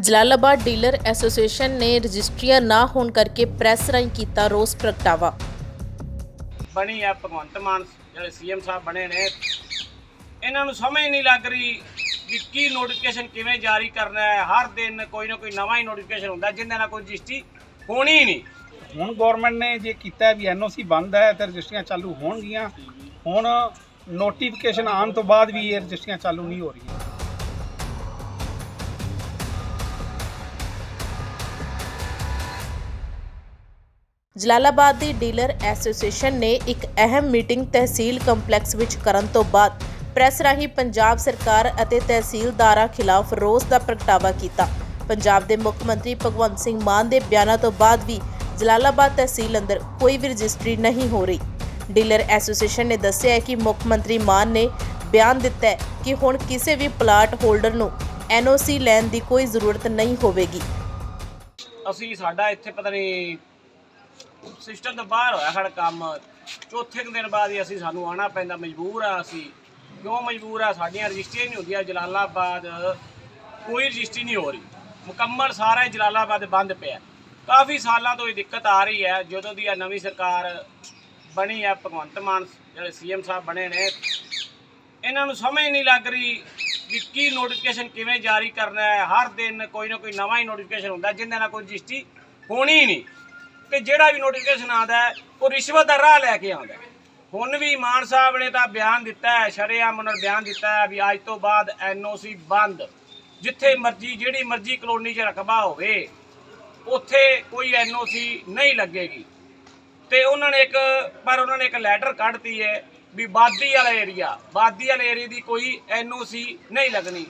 Jalalabad dealer association ਨੇ ਰਜਿਸਟਰੀਆਂ ਨਾ ਹੋਣ ਕਰਕੇ ਪ੍ਰੈਸ ਰਾਹੀਂ ਕੀਤਾ ਰੋਸ ਪ੍ਰਗਟਾਵਾ। ਬਣੀ ਆ ਭਗਵੰਤ ਮਾਨ ਜਿਹੜੇ ਸੀਐਮ ਸਾਹਿਬ ਬਣੇ ਨੇ। ਇਹਨਾਂ ਨੂੰ ਸਮਝ ਨਹੀਂ ਲੱਗ ਰਹੀ ਵੀ ਕੀ ਨੋਟੀਫਿਕੇਸ਼ਨ ਕਿਵੇਂ ਜਾਰੀ ਕਰਨਾ ਹੈ। ਹਰ ਦਿਨ ਕੋਈ ਨਾ ਕੋਈ ਨਵਾਂ ਹੀ ਨੋਟੀਫਿਕੇਸ਼ਨ ਹੁੰਦਾ ਜਿਹਦੇ ਨਾਲ ਕੋਈ ਰਜਿਸਟਰੀ ਹੋਣੀ ਹੀ ਨਹੀਂ। ਹੁਣ ਗਵਰਨਮੈਂਟ ਨੇ ਜੇ ਕੀਤਾ ਵੀ ਐਨਓਸੀ ਬੰਦ ਹੈ ਤੇ ਰਜਿਸਟਰੀਆਂ ਚਾਲੂ ਹੋਣਗੀਆਂ। ਹੁਣ ਨੋਟੀਫਿਕੇਸ਼ਨ ਆਉਣ ਤੋਂ ਬਾਅਦ ਵੀ ਇਹ ਰਜਿਸਟਰੀਆਂ ਚਾਲੂ ਨਹੀਂ ਹੋ ਰਹੀਆਂ। ਜਲਾਲਾਬਾਦ ਦੀ ਡੀਲਰ ਐਸੋਸੀਏਸ਼ਨ ਨੇ ਇੱਕ ਅਹਿਮ ਮੀਟਿੰਗ ਤਹਿਸੀਲ ਕੰਪਲੈਕਸ ਵਿੱਚ ਕਰਨ ਤੋਂ ਬਾਅਦ ਪ੍ਰੈਸ ਰਾਹੀਂ ਪੰਜਾਬ ਸਰਕਾਰ ਅਤੇ ਤਹਿਸੀਲਦਾਰਾਂ ਖਿਲਾਫ ਰੋਸ ਦਾ ਪ੍ਰਗਟਾਵਾ ਕੀਤਾ। ਪੰਜਾਬ ਦੇ ਮੁੱਖ ਮੰਤਰੀ ਭਗਵੰਤ ਸਿੰਘ ਮਾਨ ਦੇ ਬਿਆਨਾਂ ਤੋਂ ਬਾਅਦ ਵੀ ਜਲਾਲਾਬਾਦ ਤਹਿਸੀਲ ਅੰਦਰ ਕੋਈ ਵੀ ਰਜਿਸਟਰੀ ਨਹੀਂ ਹੋ ਰਹੀ। ਡੀਲਰ ਐਸੋਸੀਏਸ਼ਨ ਨੇ ਦੱਸਿਆ ਹੈ ਕਿ ਮੁੱਖ ਮੰਤਰੀ ਮਾਨ ਨੇ ਬਿਆਨ ਦਿੱਤਾ ਹੈ ਕਿ ਹੁਣ ਕਿਸੇ ਵੀ ਪਲਾਟ ਹੋਲਡਰ ਨੂੰ ਐਨਓਸੀ ਲੈਣ ਦੀ ਕੋਈ ਜ਼ਰੂਰਤ ਨਹੀਂ ਹੋਵੇਗੀ। ਅਸੀਂ ਸਾਡਾ ਇੱਥੇ ਪਤਾ ਨਹੀਂ ਸਿਸਟਮ ਤੋਂ ਬਾਹਰ ਹੋਇਆ ਸਾਡਾ ਕੰਮ। ਚੌਥੇ ਕੁ ਦਿਨ ਬਾਅਦ ਹੀ ਅਸੀਂ ਸਾਨੂੰ ਆਉਣਾ ਪੈਂਦਾ, ਮਜਬੂਰ ਆ ਅਸੀਂ। ਕਿਉਂ ਮਜਬੂਰ ਆ? ਸਾਡੀਆਂ ਰਜਿਸਟਰੀਆਂ ਨਹੀਂ ਹੁੰਦੀਆਂ, ਜਲਾਲਾਬਾਦ ਕੋਈ ਰਜਿਸਟਰੀ ਨਹੀਂ ਹੋ ਰਹੀ। ਮੁਕੰਮਲ ਸਾਰਾ ਹੀ ਜਲਾਲਾਬਾਦ ਬੰਦ ਪਿਆ। ਕਾਫੀ ਸਾਲਾਂ ਤੋਂ ਇਹ ਦਿੱਕਤ ਆ ਰਹੀ ਹੈ। ਜਦੋਂ ਦੀ ਆ ਨਵੀਂ ਸਰਕਾਰ ਬਣੀ ਹੈ ਭਗਵੰਤ ਮਾਨ ਜਿਹੜੇ ਸੀਐਮ ਸਾਹਿਬ ਬਣੇ ਨੇ, ਇਹਨਾਂ ਨੂੰ ਸਮਝ ਨਹੀਂ ਲੱਗ ਰਹੀ ਵੀ ਕੀ ਨੋਟੀਫਿਕੇਸ਼ਨ ਕਿਵੇਂ ਜਾਰੀ ਕਰਨਾ ਹੈ। ਹਰ ਦਿਨ ਕੋਈ ਨਾ ਕੋਈ ਨਵਾਂ ਹੀ ਨੋਟੀਫਿਕੇਸ਼ਨ ਹੁੰਦਾ ਜਿਹਦੇ ਨਾਲ ਕੋਈ ਰਜਿਸਟਰੀ ਹੋਣੀ ਹੀ ਨਹੀਂ। ਤੇ ਜਿਹੜਾ ਵੀ ਨੋਟੀਫਿਕੇਸ਼ਨ ਆਉਂਦਾ ਉਹ ਰਿਸ਼ਵਤ ਦਾ ਰਾਹ ਲੈ ਕੇ ਆਉਂਦਾ ਹੁਣ ਵੀ ਮਾਨ ਸਾਹਿਬ ਨੇ ਤਾਂ ਬਿਆਨ ਦਿੱਤਾ ਹੈ, ਸ਼ਰੇਆਮ ਉਹਨਾਂ ਨੇ ਬਿਆਨ ਦਿੱਤਾ ਹੈ ਵੀ ਅੱਜ ਤੋਂ ਬਾਅਦ ਐਨਓਸੀ ਬੰਦ। ਜਿੱਥੇ ਮਰਜ਼ੀ, ਜਿਹੜੀ ਮਰਜ਼ੀ ਕਲੋਨੀ 'ਚ ਰਕਬਾ ਹੋਵੇ, ਉੱਥੇ ਕੋਈ ਐਨਓਸੀ ਨਹੀਂ ਲੱਗੇਗੀ। ਤੇ ਉਹਨਾਂ ਨੇ ਇੱਕ, ਪਰ ਉਹਨਾਂ ਨੇ ਇੱਕ ਲੈਟਰ ਕੱਢਤੀ ਹੈ ਵੀ ਬਾਦੀ ਵਾਲਾ ਏਰੀਆ ਬਾਦੀ ਵਾਲੇ ਏਰੀਆ ਦੀ ਕੋਈ ਐਨਓਸੀ ਨਹੀਂ ਲੱਗਣੀ।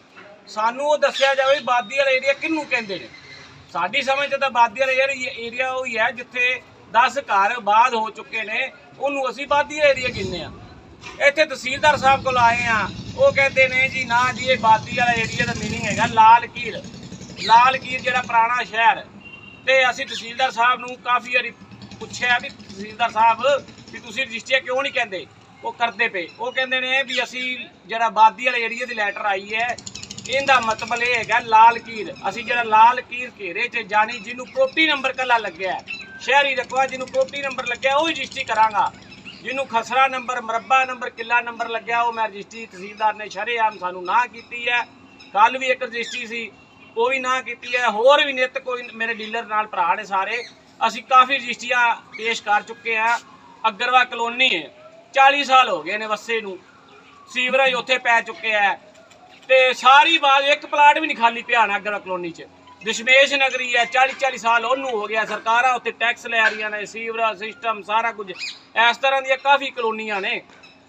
ਸਾਨੂੰ ਉਹ ਦੱਸਿਆ ਜਾਵੇ ਵੀ ਬਾਦੀ ਵਾਲਾ ਏਰੀਆ ਕਿਹਨੂੰ ਕਹਿੰਦੇ ਨੇ। ਸਾਡੀ ਸਮਝ 'ਚ ਤਾਂ ਬਾਦੀ ਵਾਲਾ ਏਰੀਆ ਏਰੀਆ ਉਹ ਹੀ ਹੈ ਜਿੱਥੇ 10 ਘਰ ਬਾਦ ਹੋ ਚੁੱਕੇ ਨੇ, ਉਹਨੂੰ ਅਸੀਂ ਬਾਦੀ ਏਰੀਆ ਕਹਿੰਦੇ ਆ ਇੱਥੇ ਤਹਿਸੀਲਦਾਰ ਸਾਹਿਬ ਕੋਲ ਆਏ ਆ ਉਹ ਕਹਿੰਦੇ ਨੇ ਜੀ, ਨਾ ਜੀ, ਇਹ ਬਾਦੀ ਵਾਲਾ ਏਰੀਆ ਦਾ ਮੀਨਿੰਗ ਹੈਗਾ, ਲਾਲ ਕੀਰ। ਲਾਲ ਕੀਰ ਜਿਹੜਾ ਪੁਰਾਣਾ ਸ਼ਹਿਰ। ਤੇ ਅਸੀਂ ਤਹਿਸੀਲਦਾਰ ਸਾਹਿਬ ਨੂੰ ਕਾਫੀ ਵਾਰੀ ਪੁੱਛਿਆ ਵੀ ਤਹਿਸੀਲਦਾਰ ਸਾਹਿਬ ਵੀ ਤੁਸੀਂ ਰਜਿਸਟਰੀ ਕਿਉਂ ਨਹੀਂ ਕਹਿੰਦੇ? ਉਹ ਕਰਦੇ ਪਏ। ਉਹ ਕਹਿੰਦੇ ਨੇ ਵੀ ਅਸੀਂ ਜਿਹੜਾ ਬਾਦੀ ਵਾਲੇ ਏਰੀਆ ਦੀ ਲੈਟਰ ਆਈ ਹੈ ਇਹਦਾ ਮਤਲਬ ਇਹ ਹੈਗਾ ਲਾਲ ਕੀਰ। ਅਸੀਂ ਜਿਹੜਾ ਲਾਲ ਕੀਰ ਘੇਰੇ 'ਚ ਜਾਣੀ ਜਿਹਨੂੰ ਪ੍ਰੋਪਰਟੀ ਨੰਬਰ ਕੱਲਾ ਲੱਗਿਆ ਹੈ, ਸ਼ਹਿਰੀ ਰਕਵਾ ਜਿਹਨੂੰ ਪ੍ਰੋਪਰਟੀ ਨੰਬਰ ਲੱਗਿਆ ਉਹ ਹੀ ਰਜਿਸਟਰੀ ਕਰਾਂਗਾ। ਜਿਹਨੂੰ ਖਸਰਾ ਨੰਬਰ ਮਰਬਾ ਨੰਬਰ ਕਿੱਲਾ ਨੰਬਰ ਲੱਗਿਆ ਉਹ ਮੈਂ ਰਜਿਸਟਰੀ ਤਹਿਸੀਲਦਾਰ ਨੇ ਸ਼ਰੇਆਮ ਸਾਨੂੰ ਨਾ ਕੀਤੀ ਹੈ। ਕੱਲ ਵੀ ਇੱਕ ਰਜਿਸਟਰੀ ਸੀ ਉਹ ਵੀ ਨਾ ਕੀਤੀ ਹੈ। ਹੋਰ ਵੀ ਨਿਤ ਕੋਈ ਮੇਰੇ ਡੀਲਰ ਨਾਲ ਭਰਾ ਨੇ ਸਾਰੇ। ਅਸੀਂ ਕਾਫੀ ਰਜਿਸਟਰੀਆਂ ਪੇਸ਼ ਕਰ ਚੁੱਕੇ ਆ ਅਗਰਵਾ ਕਲੋਨੀ ਹੈ। 40 ਸਾਲ ਹੋ ਗਏ ਨੇ ਵਸੇ ਨੂੰ। ਸੀਵਰੇਜ ਉੱਥੇ ਪੈ ਚੁੱਕੇ ਆ ਤੇ ਸਾਰੀ ਬਾਤ ਇੱਕ ਪਲਾਟ ਵੀ ਨਹੀਂ ਖਾਲੀ ਪਿਆ ਨਾ ਅਗਰਵਾ ਕਲੋਨੀ 'ਚ। ਦਸ਼ਮੇਸ਼ ਨਗਰੀ ਹੈ 40 40 ਸਾਲ ਉਹਨੂੰ ਹੋ ਗਿਆ ਸਰਕਾਰਾਂ ਉੱਥੇ ਟੈਕਸ ਲੈ ਰਹੀਆਂ ਨੇ ਸੀਵਰੇਜ ਸਿਸਟਮ ਸਾਰਾ ਕੁਝ। ਇਸ ਤਰ੍ਹਾਂ ਦੀਆਂ ਕਾਫੀ ਕਲੋਨੀਆਂ ਨੇ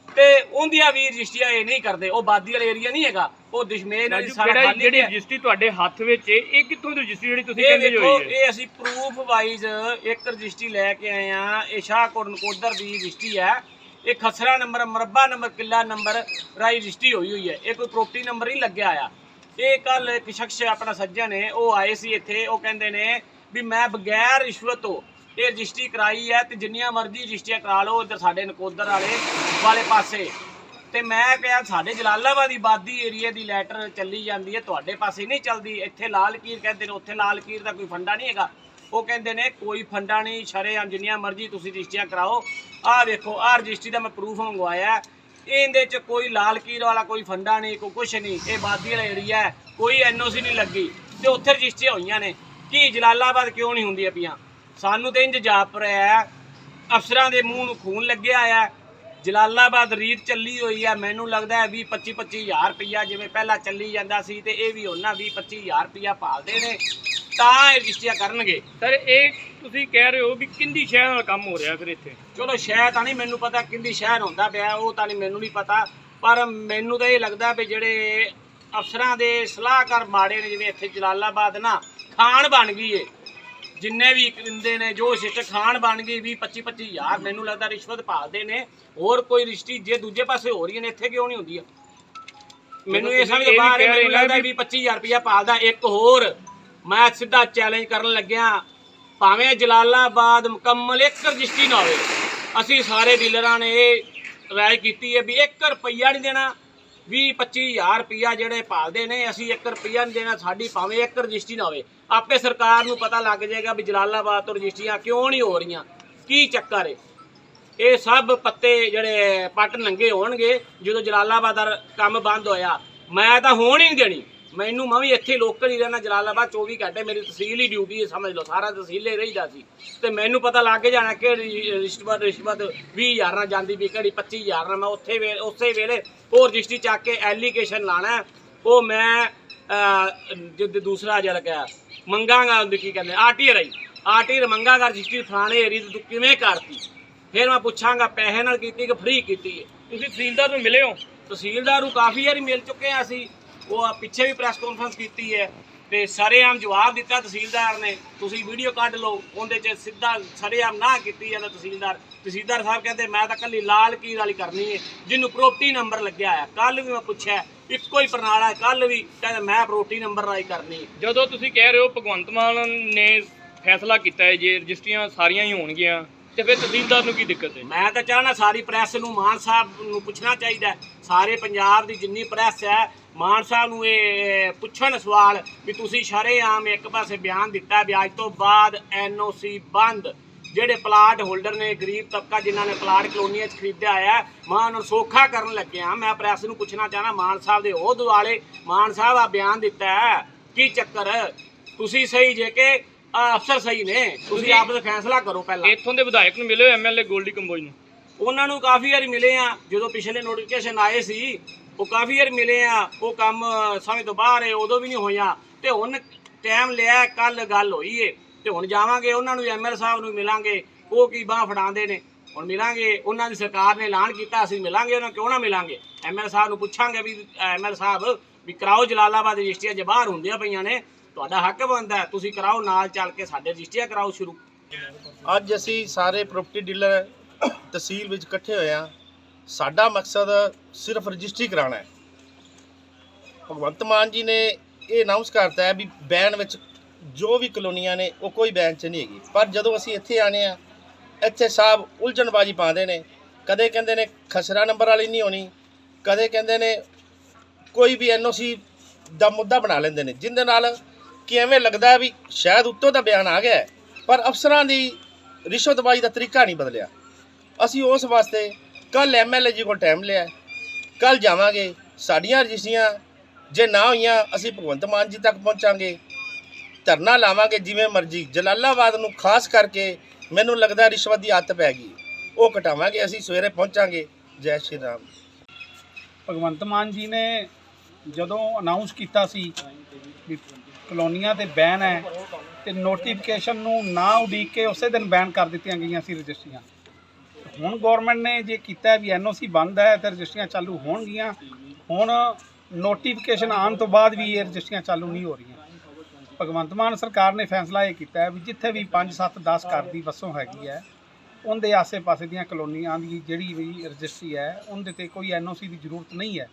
ਤੇ ਉਹਦੀਆਂ ਵੀ ਰਜਿਸਟਰੀਆਂ ਇਹ ਨਹੀਂ ਕਰਦੇ। ਉਹ ਬਾਦੀ ਵਾਲਾ ਏਰੀਆ ਨਹੀਂ ਹੈਗਾ। ਉਹ ਦਸ਼ਮੇਸ਼ ਨਗਰੀ ਸਾਰਾ ਖਾਲੀ ਜਿਹੜੀ। ਰਜਿਸਟਰੀ ਤੁਹਾਡੇ ਹੱਥ ਵਿੱਚ ਹੈ ਇਹ ਕਿੱਥੋਂ ਦੀ ਰਜਿਸਟਰੀ ਜਿਹੜੀ ਤੁਸੀਂ ਕਹਿੰਦੇ ਹੈ? ਇਹ ਅਸੀਂ ਪ੍ਰੂਫ ਵਾਈਜ਼ ਇੱਕ ਰਜਿਸਟਰੀ ਲੈ ਕੇ ਆਏ ਆ ਇਹ ਸ਼ਾਹਕੋਟ ਨਕੋਦਰ ਦੀ ਰਜਿਸਟਰੀ ਹੈ। ਇਹ ਖਸਰਾ ਨੰਬਰ, ਮਰਬਾ ਨੰਬਰ, ਕਿੱਲਾ ਨੰਬਰ ਰਾਈ ਰਜਿਸਟਰੀ ਹੋਈ ਹੋਈ ਹੈ। ਇਹ ਕੋਈ ਪ੍ਰੋਪਰਟੀ ਨੰਬਰ ਨਹੀਂ ਲੱਗਿਆ ਆਇਆ ਇਹ ਕੱਲ ਇੱਕ ਸ਼ਖਸ ਆਪਣਾ ਸੱਜਣ ਹੈ ਉਹ ਆਏ ਸੀ ਇੱਥੇ, ਉਹ ਕਹਿੰਦੇ ਨੇ ਵੀ ਮੈਂ ਬਗੈਰ ਰਿਸ਼ਵਤ ਤੋਂ ਇਹ ਰਜਿਸਟਰੀ ਕਰਾਈ ਹੈ ਤੇ ਜਿੰਨੀਆਂ ਮਰਜ਼ੀ ਰਜਿਸਟਰੀਆਂ ਕਰਾ ਲਓ, ਇੱਧਰ ਸਾਡੇ ਨਕੋਦਰ ਵਾਲੇ ਵਾਲੇ ਪਾਸੇ। ਤੇ ਮੈਂ ਕਿਹਾ, ਸਾਡੇ ਜਲਾਲਾਬਾਦ ਬਾਦੀ ਏਰੀਆ ਦੀ ਲੈਟਰ ਚੱਲੀ ਜਾਂਦੀ ਹੈ, ਤੁਹਾਡੇ ਪਾਸੇ ਨਹੀਂ ਚੱਲਦੀ। ਇੱਥੇ ਲਾਲ ਕੀਰ ਕਹਿੰਦੇ ਨੇ, ਉੱਥੇ ਲਾਲ ਕੀਰ ਦਾ ਕੋਈ ਫੰਡਾ ਨਹੀਂ ਹੈਗਾ। ਉਹ ਕਹਿੰਦੇ ਨੇ, ਕੋਈ ਫੰਡਾ ਨਹੀਂ, ਸ਼ਰੇਆਮ ਜਿੰਨੀਆਂ ਮਰਜ਼ੀ ਤੁਸੀਂ ਰਜਿਸਟਰੀਆਂ ਕਰਾਓ। ਆਹ ਵੇਖੋ, ਆਹ ਰਜਿਸਟਰੀ ਦਾ ਮੈਂ ਪ੍ਰੂਫ ਮੰਗਵਾਇਆ। ਇਹਦੇ ਚ ਕੋਈ ਲਾਲ ਕੀਰ ਵਾਲਾ ਕੋਈ ਫੰਡਾ ਨਹੀਂ, ਕੋਈ ਕੁਛ ਨਹੀਂ। ਇਹ ਬਾਦੀ ਵਾਲਾ ਏਰੀਆ ਹੈ, ਕੋਈ ਐਨਓਸੀ ਨਹੀਂ ਲੱਗੀ। ਤੇ ਉੱਥੇ ਰਜਿਸਟਰੀਆਂ ਹੋਈਆਂ ਨੇ। ਕੀ ਜਲਾਲਾਬਾਦ ਕਿਉਂ ਨਹੀਂ ਹੁੰਦੀਆਂ ਪਈਆਂ? ਸਾਨੂੰ ਤੇ ਇੰਜ ਜਾਪ ਰਿਹਾ ਹੈ। ਅਫਸਰਾਂ ਦੇ ਮੂੰਹ ਨੂੰ ਖੂਨ ਲੱਗਿਆ ਆ ਜਲਾਲਾਬਾਦ ਰੀਤ ਚੱਲੀ ਹੋਈ ਆ ਮੈਨੂੰ ਲੱਗਦਾ ਹੈ 20 25 25000 ਰੁਪਇਆ ਜਿਵੇਂ ਪਹਿਲਾਂ ਚੱਲੀ ਜਾਂਦਾ ਸੀ ਤੇ ਇਹ ਵੀ ਉਹਨਾਂ 20 25000 ਰੁਪਇਆ ਭਾਲਦੇ ਨੇ। ਤਾਂ ਇਹ ਰਜਿਸਟਰੀਆਂ ਕਰਨਗੇ। ਸਰ ਇਹ ਤੁਸੀਂ ਕਹਿ ਰਹੇ ਹੋ ਵੀ ਕਿੰਦੀ ਸ਼ਹਿਰ ਨਾਲ ਕੰਮ ਹੋ ਰਿਹਾ ਫਿਰ ਇੱਥੇ? ਚਲੋ ਸ਼ਹਿਰ ਤਾਂ ਨਹੀਂ ਮੈਨੂੰ ਪਤਾ ਕਿੰਦੀ ਸ਼ਹਿਰ ਹੁੰਦਾ ਪਿਆ ਉਹ ਤਾਂ ਨਹੀਂ ਮੈਨੂੰ ਨਹੀਂ ਪਤਾ। ਪਰ ਮੈਨੂੰ ਤਾਂ ਇਹ ਲੱਗਦਾ ਵੀ ਜਿਹੜੇ ਅਫਸਰਾਂ ਦੇ ਸਲਾਹਕਾਰ ਮਾੜੇ ਨੇ ਜਿਵੇਂ ਇੱਥੇ ਜਲਾਲਾਬਾਦ ਨਾ ਖਾਨ ਬਣ ਗਈ ਏ। ਜਿੰਨੇ ਵੀ ਕਰਿੰਦੇ ਨੇ ਜੋ ਸਿਸਟਰ ਖਾਨ ਬਣ ਗਈ 20 25 25000 ਮੈਨੂੰ ਲੱਗਦਾ ਰਿਸ਼ਵਤ ਭਾਲਦੇ ਨੇ। ਹੋਰ ਕੋਈ ਰਿਸ਼ਤੀ ਜੇ ਦੂਜੇ ਪਾਸੇ ਹੋ ਰਹੀ ਨੇ ਇੱਥੇ ਕਿਉਂ ਨਹੀਂ ਹੁੰਦੀ ਆ? ਮੈਨੂੰ ਇਹ ਸਮਝ ਬਾਹਰ ਮੈਨੂੰ ਲੱਗਦਾ ਵੀ 25000 ਰੁਪਇਆ ਪਾਲਦਾ ਇੱਕ ਹੋਰ। ਮੈਂ ਸਿੱਧਾ ਚੈਲੰਜ ਕਰਨ ਲੱਗਿਆ, ਭਾਵੇਂ ਜਲਾਲਾਬਾਦ ਮੁਕੰਮਲ ਇੱਕ ਰਜਿਸਟਰੀ ਨਾ ਹੋਵੇ, ਅਸੀਂ ਸਾਰੇ ਡੀਲਰਾਂ ਨੇ ਇਹ ਰਾਏ ਕੀਤੀ ਹੈ ਵੀ 1 ਰੁਪਈਆ ਨਹੀਂ ਦੇਣਾ 20 25000 ਰੁਪਈਆ ਜਿਹੜੇ ਭਾਲਦੇ ਨੇ, ਅਸੀਂ 1 ਰੁਪਈਆ ਨਹੀਂ ਦੇਣਾ, ਸਾਡੀ ਭਾਵੇਂ ਇੱਕ ਰਜਿਸਟਰੀ ਨਾ ਹੋਵੇ। ਆਪੇ ਸਰਕਾਰ ਨੂੰ ਪਤਾ ਲੱਗ ਜਾਏਗਾ ਵੀ ਜਲਾਲਾਬਾਦ ਤੋਂ ਰਜਿਸਟਰੀਆਂ ਕਿਉਂ ਨਹੀਂ ਹੋ ਰਹੀਆਂ, ਕੀ ਚੱਕਰ ਹੈ? ਇਹ ਸਭ ਪੱਤੇ ਜਿਹੜੇ ਪੱਟ ਨੰਗੇ ਹੋਣਗੇ, ਜਦੋਂ ਜਲਾਲਾਬਾਦ ਦਾ ਕੰਮ ਬੰਦ ਹੋਇਆ, ਮੈਂ ਤਾਂ ਹੋਣ ਹੀ ਨਹੀਂ ਦੇਣੀ। ਮੈਨੂੰ ਮੈਂ ਵੀ ਇੱਥੇ ਲੋਕਲ ਹੀ ਰਹਿਣਾ ਜਲਾਲਾਬਾਦ 24 ਘੰਟੇ ਮੇਰੀ ਤਹਿਸੀਲ ਹੀ ਡਿਊਟੀ ਹੈ ਸਮਝ ਲਓ ਸਾਰਾ ਤਹਿਸੀਲੇ ਰਹੀਦਾ ਸੀ। ਤੇ ਮੈਨੂੰ ਪਤਾ ਲੱਗ ਜਾਣਾ ਕਿ ਰਿਸ਼ਵਤ ਰਿਸ਼ਵਤ 20000 ਨਾਲ ਜਾਂਦੀ ਵੀ ਕਿਹੜੀ 25000 ਨਾਲ ਮੈਂ ਉੱਥੇ ਵੇ ਉਸੇ ਵੇਲੇ ਉਹ ਰਜਿਸਟਰੀ ਚੱਕ ਕੇ ਐਲੀਗੇਸ਼ਨ ਲਾਣਾ। ਉਹ ਮੈਂ ਜਿੱਦ ਦੂਸਰਾ ਜਿਹੜਾ ਕਿਹਾ ਮੰਗਾਂਗਾ ਕੀ ਕਹਿੰਦੇ ਆਰਟੀ ਰਹੀ ਆਰਟੀ ਮੰਗਾਂਗਾ ਰਜਿਸਟਰੀ ਫਲਾਣੇ ਏਰੀਏ ਦੀ ਤੂੰ ਕਿਵੇਂ ਕਰਤੀ? ਫਿਰ ਮੈਂ ਪੁੱਛਾਂਗਾ ਪੈਸੇ ਨਾਲ ਕੀਤੀ ਕਿ ਫ੍ਰੀ ਕੀਤੀ ਹੈ? ਤੁਸੀਂ ਤਹਿਸੀਲਦਾਰ ਨੂੰ ਮਿਲੇ ਹੋ? ਤਹਿਸੀਲਦਾਰ ਨੂੰ ਕਾਫੀ ਵਾਰੀ ਮਿਲ ਚੁੱਕੇ ਆ ਅਸੀਂ। ਉਹ ਆ ਪਿੱਛੇ ਵੀ ਪ੍ਰੈਸ ਕਾਨਫਰੰਸ ਕੀਤੀ ਹੈ ਤੇ ਸਰੇਆਮ ਜਵਾਬ ਦਿੱਤਾ ਤਹਿਸੀਲਦਾਰ ਨੇ। ਤੁਸੀਂ ਵੀਡੀਓ ਕੱਢ ਲਓ, ਉਹਦੇ 'ਚ ਸਿੱਧਾ ਸਰੇਆਮ ਨਾ ਕੀਤੀ ਜਾਂਦਾ ਤਹਿਸੀਲਦਾਰ। ਤਹਿਸੀਲਦਾਰ ਸਾਹਿਬ ਕਹਿੰਦੇ, ਮੈਂ ਤਾਂ ਕੱਲੀ ਲਾਲ ਕੀਰ ਵਾਲੀ ਕਰਨੀ ਹੈ, ਜਿਹਨੂੰ ਪ੍ਰੋਪਰਟੀ ਨੰਬਰ ਲੱਗਿਆ ਆ। ਕੱਲ ਵੀ ਮੈਂ ਪੁੱਛਿਆ, ਇੱਕੋ ਹੀ ਪ੍ਰਣਾਲਾ ਕੱਲ ਵੀ ਕਹਿੰਦਾ, ਮੈਂ ਪ੍ਰੋਪਰਟੀ ਨੰਬਰ ਵਾਲੀ ਕਰਨੀ ਜਦੋਂ ਤੁਸੀਂ ਕਹਿ ਰਹੇ ਹੋ ਭਗਵੰਤ ਮਾਨ ਨੇ ਫੈਸਲਾ ਕੀਤਾ ਹੈ, ਜੇ ਰਜਿਸਟਰੀਆਂ ਸਾਰੀਆਂ ਹੀ ਹੋਣਗੀਆਂ ਤੇ ਫਿਰ ਤਹਿਸੀਲਦਾਰ ਨੂੰ ਕੀ ਦਿੱਕਤ ਹੈ? ਮੈਂ ਤਾਂ ਚਾਹਣਾ ਸਾਰੀ ਪ੍ਰੈਸ ਨੂੰ, ਮਾਨ ਸਾਹਿਬ ਨੂੰ ਪੁੱਛਣਾ ਚਾਹੀਦਾ ਸਾਰੇ ਪੰਜਾਬ ਦੀ ਜਿੰਨੀ ਪ੍ਰੈਸ ਹੈ, ਮਾਨ ਸਾਹਿਬ ਨੂੰ ਇਹ ਪੁੱਛਣ ਸਵਾਲ ਵੀ ਤੁਸੀਂ ਸ਼ਰੇਆਮ ਇੱਕ ਪਾਸੇ ਬਿਆਨ ਦਿੱਤਾ ਵੀ ਅੱਜ ਤੋਂ ਬਾਅਦ ਐਨਓਸੀ ਬੰਦ। ਜਿਹੜੇ ਪਲਾਟ ਹੋਲਡਰ ਨੇ, ਗਰੀਬ ਤਬਕਾ ਜਿਨ੍ਹਾਂ ਨੇ ਪਲਾਟ ਕਲੋਨੀਆਂ 'ਚ ਖਰੀਦਿਆ ਹੈ, ਮੈਂ ਉਹਨਾਂ ਨੂੰ ਸੌਖਾ ਕਰਨ ਲੱਗਿਆ। ਮੈਂ ਪ੍ਰੈਸ ਨੂੰ ਪੁੱਛਣਾ ਚਾਹਣਾ ਮਾਨ ਸਾਹਿਬ ਦੇ ਉਹ ਦੁਆਲੇ, ਮਾਨ ਸਾਹਿਬ ਆ ਬਿਆਨ ਦਿੱਤਾ ਹੈ। ਕੀ ਚੱਕਰ? ਤੁਸੀਂ ਸਹੀ ਜੇ ਕਿ ਆਹ ਅਫਸਰ ਸਹੀ ਨੇ। ਤੁਸੀਂ ਆਪ ਦਾ ਫੈਸਲਾ ਕਰੋ ਪਹਿਲਾਂ। ਇੱਥੋਂ ਦੇ ਵਿਧਾਇਕ ਨੂੰ ਮਿਲੇ ਹੋ ਐਮਐਲਏ ਗੋਲਡੀ ਕੰਬੋਜ ਨੂੰ। ਉਹਨਾਂ ਨੂੰ ਕਾਫੀ ਵਾਰੀ ਮਿਲੇ ਆ। ਜਦੋਂ ਪਿਛਲੇ ਨੋਟੀਫਿਕੇਸ਼ਨ ਆਏ ਸੀ ਉਹ ਕਾਫੀ ਵਾਰ ਮਿਲੇ ਆ। ਉਹ ਕੰਮ ਸਮਝ ਤੋਂ ਬਾਹਰ ਹੈ ਉਦੋਂ ਵੀ ਨਹੀਂ ਹੋਇਆ ਤੇ ਹੁਣ ਟਾਈਮ ਲਿਆ ਕੱਲ ਗੱਲ ਹੋਈ ਏ। ਤੇ ਹੁਣ ਜਾਵਾਂਗੇ ਉਹਨਾਂ ਨੂੰ ਐਮਐਲ ਸਾਹਿਬ ਨੂੰ ਮਿਲਾਂਗੇ। ਉਹ ਕੀ ਬਾਹ ਫੜਾਉਂਦੇ ਨੇ? ਹੁਣ ਮਿਲਾਂਗੇ। ਉਹਨਾਂ ਦੀ ਸਰਕਾਰ ਨੇ ਐਲਾਨ ਕੀਤਾ ਅਸੀਂ ਮਿਲਾਂਗੇ ਉਹਨਾਂ ਕਿਉਂ ਨਾ ਮਿਲਾਂਗੇ? ਐਮਐਲ ਸਾਹਿਬ ਨੂੰ ਪੁੱਛਾਂਗੇ ਵੀ ਐਮਐਲ ਸਾਹਿਬ ਵੀ ਕਰਾਓ ਜਲਾਲਾਬਾਦ ਰਜਿਸਟਰੀਆਂ ਜੇ ਬਾਹਰ ਹੁੰਦੀਆਂ ਪਈਆਂ ਨੇ ਤੁਹਾਡਾ ਹੱਕ ਬਣਦਾ ਤੁਸੀਂ ਕਰਾਓ, ਨਾਲ ਚੱਲ ਕੇ ਸਾਡੇ ਰਜਿਸਟਰੀਆਂ ਕਰਾਓ ਸ਼ੁਰੂ। ਅੱਜ ਅਸੀਂ ਸਾਰੇ ਪ੍ਰਾਪਰਟੀ ਡੀਲਰ ਤਹਿਸੀਲ ਵਿੱਚ ਇਕੱਠੇ ਹੋਏ ਹਾਂ। ਸਾਡਾ ਮਕਸਦ ਸਿਰਫ ਰਜਿਸਟਰੀ ਕਰਾਉਣਾ ਹੈ। ਭਗਵੰਤ ਮਾਨ ਜੀ ਨੇ ਇਹ ਅਨਾਉਂਸ ਕਰਤਾ ਹੈ ਵੀ ਬੈਨ ਵਿੱਚ ਜੋ ਵੀ ਕਲੋਨੀਆਂ ਨੇ, ਉਹ ਕੋਈ ਬੈਨ 'ਚ ਨਹੀਂ ਹੈਗੀ। ਪਰ ਜਦੋਂ ਅਸੀਂ ਇੱਥੇ ਆਨੇ ਆ ਇੱਥੇ ਸਾਹਿਬ ਉਲਝਣਬਾਜੀ ਪਾਉਂਦੇ ਨੇ। ਕਦੇ ਕਹਿੰਦੇ ਨੇ ਖਸਰਾ ਨੰਬਰ ਵਾਲੀ ਨਹੀਂ ਹੋਣੀ, ਕਦੇ ਕਹਿੰਦੇ ਨੇ ਕੋਈ ਵੀ ਐਨਓਸੀ ਦਾ ਮੁੱਦਾ ਬਣਾ ਲੈਂਦੇ ਨੇ। ਜਿੰਦੇ ਨਾਲ ਕਿ ਐਵੇਂ ਲੱਗਦਾ ਵੀ ਸ਼ਾਇਦ ਉੱਤੋਂ ਦਾ ਬਿਆਨ ਆ ਗਿਆ ਪਰ ਅਫਸਰਾਂ ਦੀ ਰਿਸ਼ਵਤਬਾਜ਼ੀ ਦਾ ਤਰੀਕਾ ਨਹੀਂ ਬਦਲਿਆ। ਅਸੀਂ ਉਸ ਵਾਸਤੇ ਕੱਲ ਐਮਐਲਏ ਜੀ ਕੋਲ ਟਾਈਮ ਲਿਆ ਕੱਲ ਜਾਵਾਂਗੇ, ਸਾਡੀਆਂ ਰਜਿਸਟਰੀਆਂ ਜੇ ਨਾ ਹੋਈਆਂ, ਅਸੀਂ ਭਗਵੰਤ ਮਾਨ ਜੀ ਤੱਕ ਪਹੁੰਚਾਂਗੇ। ਧਰਨਾ ਲਾਵਾਂਗੇ ਜਿਵੇਂ ਮਰਜ਼ੀ, ਜਲਾਲਾਬਾਦ ਨੂੰ ਖਾਸ ਕਰਕੇ ਮੈਨੂੰ ਲੱਗਦਾ ਰਿਸ਼ਵਤ ਦੀ ਆਦਤ ਪੈ ਗਈ। ਉਹ ਘਟਾਵਾਂਗੇ, ਅਸੀਂ ਸਵੇਰੇ ਪਹੁੰਚਾਂਗੇ। ਜੈ ਸ਼੍ਰੀ ਰਾਮ। ਭਗਵੰਤ ਮਾਨ ਜੀ ਨੇ ਜਦੋਂ ਅਨਾਉਂਸ ਕੀਤਾ ਸੀ ਕਲੋਨੀਆਂ ਤੇ ਬੈਨ ਹੈ ਤੇ ਨੋਟੀਫਿਕੇਸ਼ਨ ਨੂੰ ਨਾ ਉਡੀਕ ਕੇ ਉਸੇ ਦਿਨ ਬੈਨ ਕਰ ਦਿੱਤੀਆਂ ਗਈਆਂ ਸੀ ਰਜਿਸਟਰੀਆਂ। ਹੁਣ ਗਵਰਨਮੈਂਟ ਨੇ ਜੇ ਕੀਤਾ ਵੀ ਐਨਓਸੀ ਬੰਦ ਹੈ ਤੇ ਰਜਿਸਟਰੀਆਂ ਚਾਲੂ ਹੋਣਗੀਆਂ। ਹੁਣ ਨੋਟੀਫਿਕੇਸ਼ਨ ਆਉਣ ਤੋਂ ਬਾਅਦ ਵੀ ਇਹ ਰਜਿਸਟਰੀਆਂ ਚਾਲੂ ਨਹੀਂ ਹੋ ਰਹੀਆਂ। ਭਗਵੰਤ ਮਾਨ ਸਰਕਾਰ ਨੇ ਫੈਸਲਾ ਇਹ ਕੀਤਾ ਵੀ ਜਿੱਥੇ ਵੀ 5 7 10 ਘਰ ਦੀ ਵਸੋਂ ਹੈਗੀ ਹੈ, ਉਹਦੇ ਆਸੇ-ਪਾਸੇ ਦੀਆਂ ਕਲੋਨੀਆਂ ਦੀ ਜਿਹੜੀ ਵੀ ਰਜਿਸਟਰੀ ਹੈ, ਉਹਦੇ ਤੇ ਕੋਈ ਐਨਓਸੀ ਦੀ ਜ਼ਰੂਰਤ ਨਹੀਂ ਹੈ।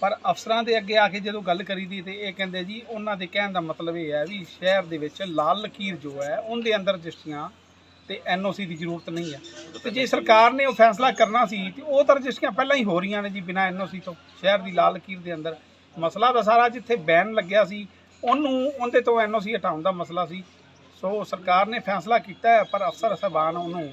ਪਰ ਅਫਸਰਾਂ ਦੇ ਅੱਗੇ ਆ ਕੇ ਜਦੋਂ ਗੱਲ ਕਰੀਦੀ ਤੇ ਇਹ ਕਹਿੰਦੇ ਜੀ, ਉਹਨਾਂ ਦੇ ਕਹਿਣ ਦਾ ਮਤਲਬ ਇਹ ਹੈ ਵੀ ਸ਼ਹਿਰ ਦੇ ਵਿੱਚ ਲਾਲ ਲਕੀਰ ਜੋ ਹੈ, ਉਹਦੇ ਅੰਦਰ ਰਜਿਸਟਰੀਆਂ ਤੇ ਐਨਓਸੀ ਦੀ ਜ਼ਰੂਰਤ ਨਹੀਂ ਹੈ। ਤੇ ਜੇ ਸਰਕਾਰ ਨੇ ਉਹ ਫੈਸਲਾ ਕਰਨਾ ਸੀ ਤੇ ਉਹ ਤਾਂ ਰਜਿਸਟਰੀਆਂ ਪਹਿਲਾਂ ਹੀ ਹੋ ਰਹੀਆਂ ਨੇ ਜੀ ਬਿਨਾਂ ਐਨਓਸੀ ਤੋਂ। ਸ਼ਹਿਰ ਦੀ ਲਾਲ ਲਕੀਰ ਦੇ ਅੰਦਰ ਮਸਲਾ ਤਾਂ ਸਾਰਾ ਜਿੱਥੇ ਬੈਨ ਲੱਗਿਆ ਸੀ, ਉਹਨੂੰ ਉਹਦੇ ਤੋਂ ਐਨਓਸੀ ਹਟਾਉਣ ਦਾ ਮਸਲਾ ਸੀ। ਸੋ ਸਰਕਾਰ ਨੇ ਫੈਸਲਾ ਕੀਤਾ ਹੈ, ਪਰ ਅਫਸਰ ਸਾਹਿਬਾਨ ਉਹਨੂੰ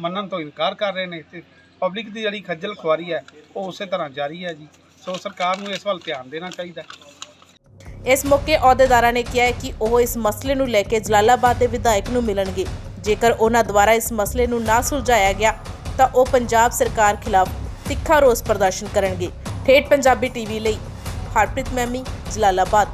ਮੰਨਣ ਤੋਂ ਇਨਕਾਰ ਕਰ ਰਹੇ ਨੇ ਤੇ ਪਬਲਿਕ ਦੀ ਜਿਹੜੀ ਖੱਜਲ ਖੁਆਰੀ ਹੈ, ਉਹ ਉਸੇ ਤਰ੍ਹਾਂ ਜਾਰੀ ਹੈ ਜੀ। ਸੋ ਸਰਕਾਰ ਨੂੰ ਇਸ ਵੱਲ ਧਿਆਨ ਦੇਣਾ ਚਾਹੀਦਾ। ਹੈ ਇਸ ਮੌਕੇ ਅਹੁਦੇਦਾਰਾਂ ਨੇ ਕਿਹਾ ਹੈ ਕਿ ਉਹ ਇਸ ਮਸਲੇ ਨੂੰ ਲੈ ਕੇ ਜਲਾਲਾਬਾਦ ਦੇ ਵਿਧਾਇਕ ਨੂੰ ਮਿਲਣਗੇ। ਜੇਕਰ ਉਹਨਾਂ ਦੁਆਰਾ ਇਸ ਮਸਲੇ ਨੂੰ ਨਾ ਸੁਲਝਾਇਆ ਗਿਆ, ਤਾਂ ਉਹ ਪੰਜਾਬ ਸਰਕਾਰ ਖਿਲਾਫ ਤਿੱਖਾ ਰੋਸ ਪ੍ਰਦਰਸ਼ਨ ਕਰਨਗੇ। ਠੇਠ ਪੰਜਾਬੀ ਟੀਵੀ ਲਈ ਹਰਪ੍ਰੀਤ ਮੈਮੀ, ਜਲਾਲਾਬਾਦ।